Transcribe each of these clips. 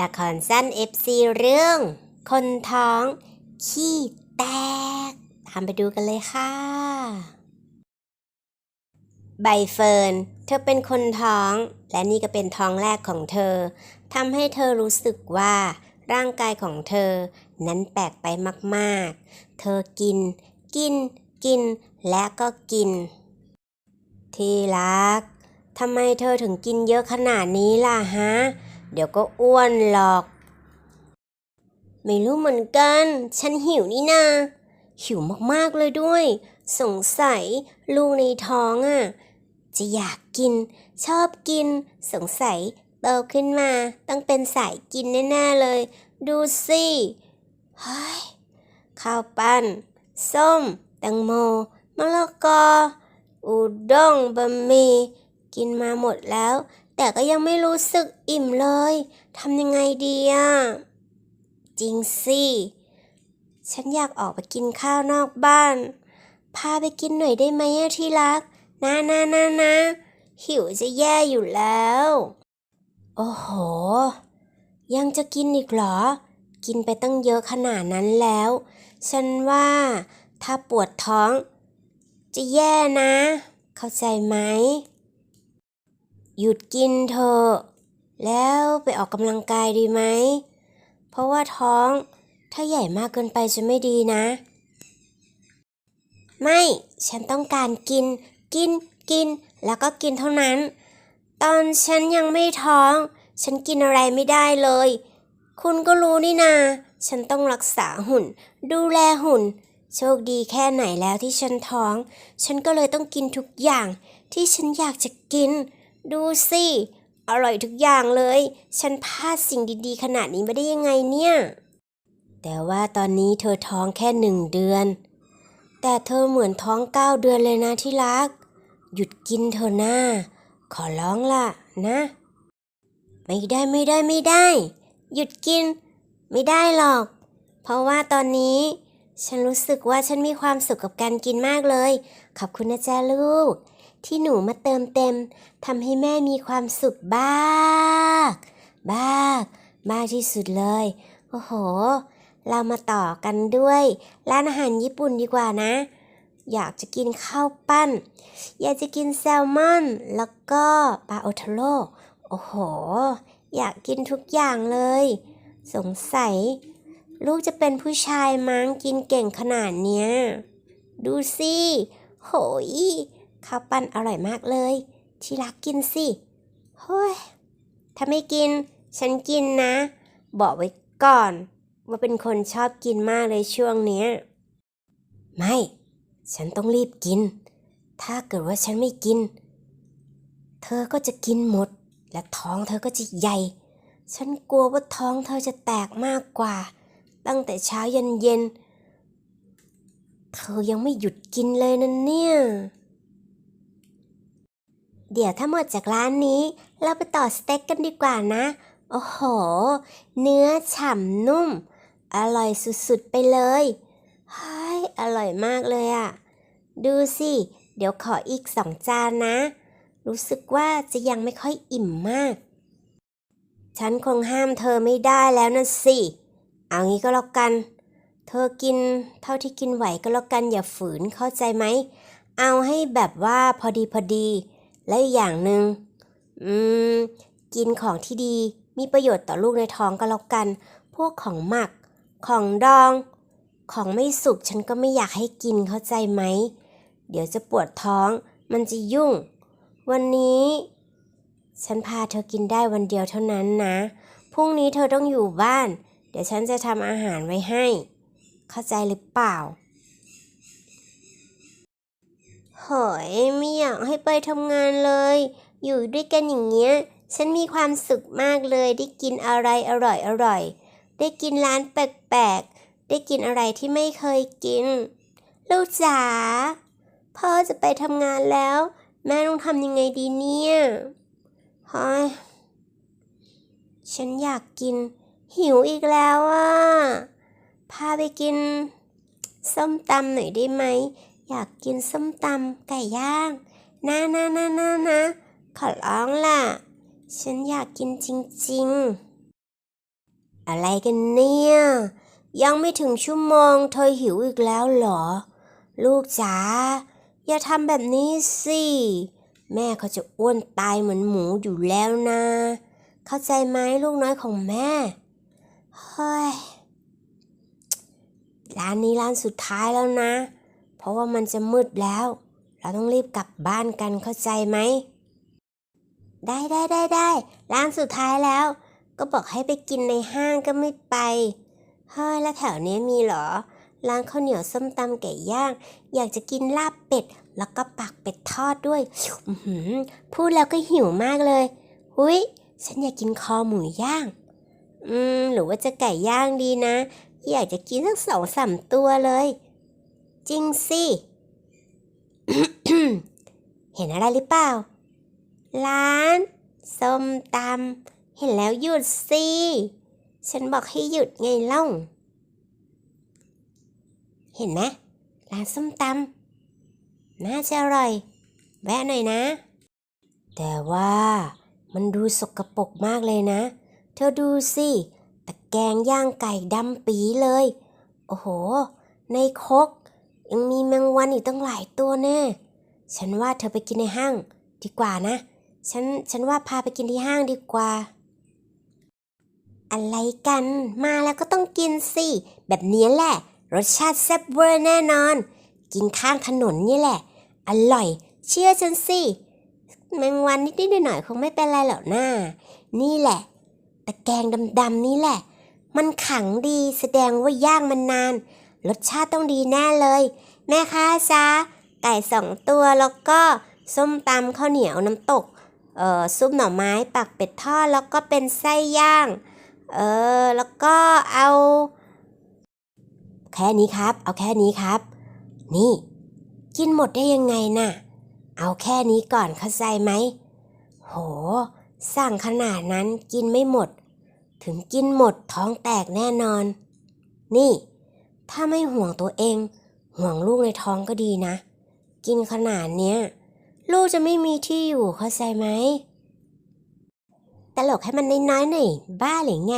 ละครสั้น FC เรื่อง คนท้อง ขี้แตก ตามไปดูกันเลยค่ะ ใบเฟิร์น เธอเป็นคนท้อง และนี่ก็เป็นท้องแรกของเธอทำให้เธอรู้สึกว่าร่างกายของเธอ นั้นแปลกไปมากๆ เธอกิน กิน กิน และก็กิน ที่รักทำไมเธอถึงกินเยอะขนาดนี้ล่ะฮะ เดี๋ยวก็อ้วนหรอก ไม่รู้เหมือนกัน ฉันหิวนี่นา หิวมากๆเลยด้วย สงสัยลูกในท้องอะ จะอยากกิน ชอบกิน สงสัยโตขึ้นมา ต้องเป็นสายกินแน่ๆเลย ดูสิเฮ้ยข้าวปั้น ส้ม แตงโม มะละกอ อุด้งบะหมี่กินมาหมดแล้ว แต่ก็ยังไม่รู้สึกอิ่มเลยทำยังไงดีอะจริงสิ ฉันอยากออกไปกินข้าวนอกบ้าน พาไปกินหน่อยได้ไหมอะที่รัก นะนะนะนะหิวจะแย่อยู่แล้ว โอ้โห ยังจะกินอีกเหรอ กินไปตั้งเยอะขนาดนั้นแล้ว ฉันว่าถ้าปวดท้อง จะแย่นะ เข้าใจไหม หยุดกินเถอะ แล้วไปออกกำลังกายดีไหม เพราะว่าท้องถ้าใหญ่มากเกินไปจะไม่ดีนะ ไม่ ฉันต้องการกิน กิน กิน แล้วก็กินเท่านั้น ตอนฉันยังไม่ท้อง ฉันกินอะไรไม่ได้เลย คุณก็รู้นี่นา ฉันต้องรักษาหุ่น ดูแลหุ่น โชคดีแค่ไหนแล้วที่ฉันท้อง ฉันก็เลยต้องกินทุกอย่างที่ฉันอยากจะกิน ดูสิ อร่อยทุกอย่างเลย ฉันพลาดสิ่งดีๆ ขนาดนี้ไม่ได้ยังไงเนี่ย แต่ว่าตอนนี้เธอท้องแค่หนึ่งเดือน แต่เธอเหมือนท้องเก้าเดือนเลยนะที่รัก หยุดกินเธอะนะขอร้องล่ะนะ ไม่ได้ไม่ได้ไม่ได้ หยุดกิน ไม่ได้หรอก เพราะว่าตอนนี้ ฉันรู้สึกว่าฉันมีความสุขกับการกินมากเลย ขอบคุณนะจ๊ะลูก ที่หนูมาเติมเต็มทำให้แม่มีความสุขบ้ากบ้ากมากที่สุดเลย โอ้โห เรามาต่อกันด้วย ร้านอาหารญี่ปุ่นดีกว่านะ อยากจะกินข้าวปั้น อยากจะกินแซลมอน แล้วก็ปลาโอโทโร่โอ้โห อยากกินทุกอย่างเลย สงสัย ลูกจะเป็นผู้ชายมั้งกินเก่งขนาดเนี้ย ดูสิ โหย ข้าวปั้นอร่อยมากเลย ที่รักกินสิเฮ้ยถ้าไม่กิน ฉันกินนะ บอกไว้ก่อน ว่าเป็นคนชอบกินมากเลยช่วงเนี้ยไม่ ฉันต้องรีบกิน ถ้าเกิดว่าฉันไม่กิน เธอก็จะกินหมด และท้องเธอก็จะใหญ่ ฉันกลัวว่าท้องเธอจะแตกมากกว่า ตั้งแต่เช้ายันเย็น เธอยังไม่หยุดกินเลยนะเนี่ย เดี๋ยวถ้าหมดจากร้านนี้ เราไปต่อสเต็กกันดีกว่านะ โอ้โห เนื้อฉ่ำนุ่ม อร่อยสุดๆไปเลยเฮ้ยอร่อยมากเลยอะดูสิ เดี๋ยวขออีกสองจานนะ รู้สึกว่าจะยังไม่ค่อยอิ่มมาก ฉันคงห้ามเธอไม่ได้แล้วนะสิ เอางี้ก็แล้วกัน เธอกินเท่าที่กินไหวก็แล้วกันอย่าฝืนเข้าใจไหม เอาให้แบบว่าพอดีพอดี และอีกอย่างหนึ่งอืม กินของที่ดีมีประโยชน์ต่อลูกในท้องก็แล้วกัน พวกของหมัก ของดอง ของไม่สุกฉันก็ไม่อยากให้กินเข้าใจไหม เดี๋ยวจะปวดท้อง มันจะยุ่ง วันนี้ ฉันพาเธอกินได้วันเดียวเท่านั้นนะ พรุ่งนี้เธอต้องอยู่บ้าน เดี๋ยวฉันจะทำอาหารไว้ให้ เข้าใจหรือเปล่า เฮ้ยไม่อยากให้ไปทำงานเลย อยู่ด้วยกันอย่างเงี้ย ฉันมีความสุขมากเลยได้กินอะไรอร่อยอร่อยได้กินร้านแปลกๆ ได้กินอะไรที่ไม่เคยกิน ลูกจ๋าพ่อจะไปทำงานแล้ว แม่ต้องทำยังไงดีเนี่ยเฮ้ยฉันอยากกิน หิวอีกแล้วอะพาไปกิน ส้มตำหน่อยได้ไหม อยากกินส้มตำไก่ย่างนะนะนะนะนะขอร้องล่ะ ฉันอยากกินจริงๆ อะไรกันเนี่ย ยังไม่ถึงชั่วโมงเธอหิวอีกแล้วเหรอ ลูกจ๋าอย่าทำแบบนี้สิ แม่เขาจะอ้วนตายเหมือนหมูอยู่แล้วนะ เข้าใจไหมลูกน้อยของแม่เฮ้ยร้านนี้ร้านสุดท้ายแล้วนะ เพราะว่ามันจะมืดแล้ว เราต้องรีบกลับบ้านกันเข้าใจไหม ได้ได้ได้ได้ร้านสุดท้ายแล้ว ก็บอกให้ไปกินในห้างก็ไม่ไปเฮ้ยแล้วแถวนี้มีเหรอ ร้านข้าวเหนียวส้มตำไก่ย่าง อยากจะกินลาบเป็ด แล้วก็ปักเป็ดทอดด้วยพูดแล้วก็หิวมากเลย หุยฉันอยากกินคอหมูย่าง อืม หรือว่าจะไก่ย่างดีนะ อยากจะกินสักสองสามตัวเลย จริงสิ เห็นอะไรหรือเปล่า ร้านส้มตำเห็นแล้วหยุดสิ ฉันบอกให้หยุดไงเล่า เห็นไหมร้านส้มตำน่าจะอร่อย แวะหน่อยนะ แต่ว่ามันดูสกปรกมากเลยนะ เธอดูสิตะแกงย่างไก่ดำปีเลย โอ้โห ในคก ยังมีแมงวันอีกตั้งหลายตัวแน่ ฉันว่าเธอไปกินในห้าง ดีกว่านะ ฉัน ฉันว่าพาไปกินที่ห้างดีกว่า อะไรกัน มาแล้วก็ต้องกินสิ แบบนี้แหละ รสชาติแซ่บเวอร์แน่นอน กินข้างถนนนี่แหละ อร่อย เชื่อฉันสิ แมงวันนิดๆหน่อยๆคงไม่เป็นไรหรอกนะนี่แหละ ตะแกรงดำๆนี่แหละ มันขังดีแสดงว่าย่างมันนาน รสชาติต้องดีแน่เลย แม่ค้าจ้าไก่สองตัวแล้วก็ส้มตำข้าวเหนียวน้ำตกเอ่อซุปหน่อไม้ปักเป็ดทอดแล้วก็เป็นไส้ย่างเออแล้วก็เอา แค่นี้ครับ เอาแค่นี้ครับ นี่ กินหมดได้ยังไงน่ะ เอาแค่นี้ก่อนเข้าใจไหมโห สั่งขนาดนั้นกินไม่หมด ถึงกินหมดท้องแตกแน่นอน นี่ ถ้าไม่ห่วงตัวเอง ห่วงลูกในท้องก็ดีนะ กินขนาดเนี้ย ลูกจะไม่มีที่อยู่เข้าใจไหมตลกให้มันน้อยๆหน่อยบ้าหรือไง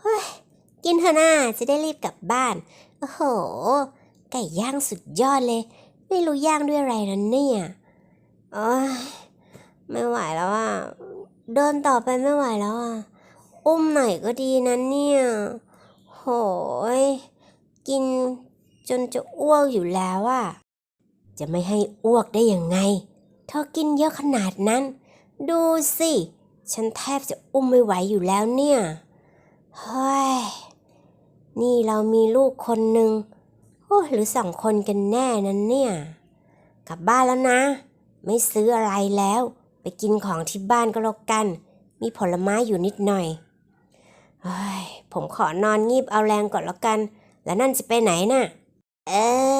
เฮ้ย กินเถอะนะจะได้รีบกลับบ้าน โอ้โห ไก่ย่างสุดยอดเลย ไม่รู้ย่างด้วยอะไรนั่นเนี่ยโอ้ยไม่ไหวแล้วอะเดินต่อไปไม่ไหวแล้วอะ อุ้มหน่อยก็ดีนะเนี่ย โหย กินจนจะอ้วกอยู่แล้วอะ จะไม่ให้อ้วกได้ยังไง เธอกินเยอะขนาดนั้น ดูสิ ฉันแทบจะอุ้มไม่ไหวอยู่แล้วเนี่ย เฮ้ย นี่เรามีลูกคนหนึ่งโอ้หรือสองคนกันแน่นั้นเนี่ย กลับบ้านแล้วนะ ไม่ซื้ออะไรแล้ว ไปกินของที่บ้านก็แล้วกัน มีผลไม้อยู่นิดหน่อยเฮ้ยผมขอนอนงีบเอาแรงก่อนแล้วกัน แล้วนั่นจะไปไหนน่ะ เอ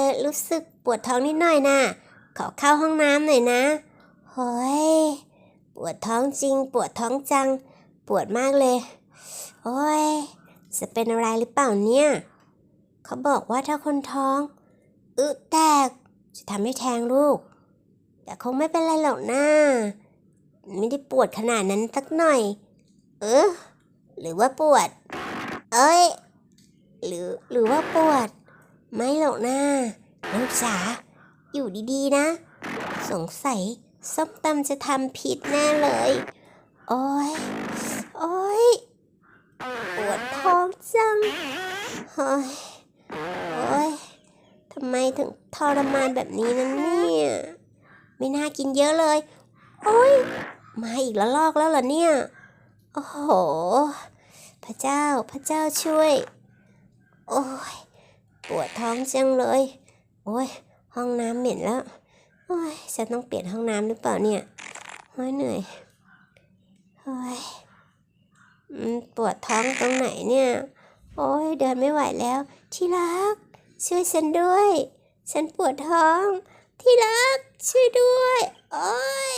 อ รู้สึกปวดท้องนิดหน่อยนะขอเข้าห้องน้ำหน่อยนะเฮ้ยปวดท้องจริง ปวดท้องจัง ปวดมากเลย โอ้ย จะเป็นอะไรหรือเปล่าเนี่ย เขาบอกว่าถ้าคนท้องอึแตก จะทำให้แทงลูก แต่คงไม่เป็นไรหรอกนะไม่ได้ปวดขนาดนั้นสักหน่อย เออหรือว่าปวด เอ้ย หรือว่าปวด ไม่หรอกนะลูกจ๋าอยู่ดีๆนะ สงสัยส้มตำจะทำผิดแน่เลย โอ้ยโอ้ยปวดท้องจังเฮ้ยโอ้ยทำไมถึงทรมานแบบนี้นั้นเนี่ย ไม่น่ากินเยอะเลย โอ้ยมาอีกแล้วลอกแล้วเหรอเนี่ย โอ้โห พระเจ้า พระเจ้าช่วย โอ้ยปวดท้องจังเลย โอ้ยห้องน้ำเหม็นแล้ว โอ้ยฉันต้องเปลี่ยนห้องน้ำหรือเปล่าเนี่ยโอ้ยเหนื่อยโอ้ยปวดท้องตรงไหนเนี่ย โอ้ยเดินไม่ไหวแล้ว ที่รัก ช่วยฉันด้วย ฉันปวดท้อง ที่รักช่วยด้วย โอ้ย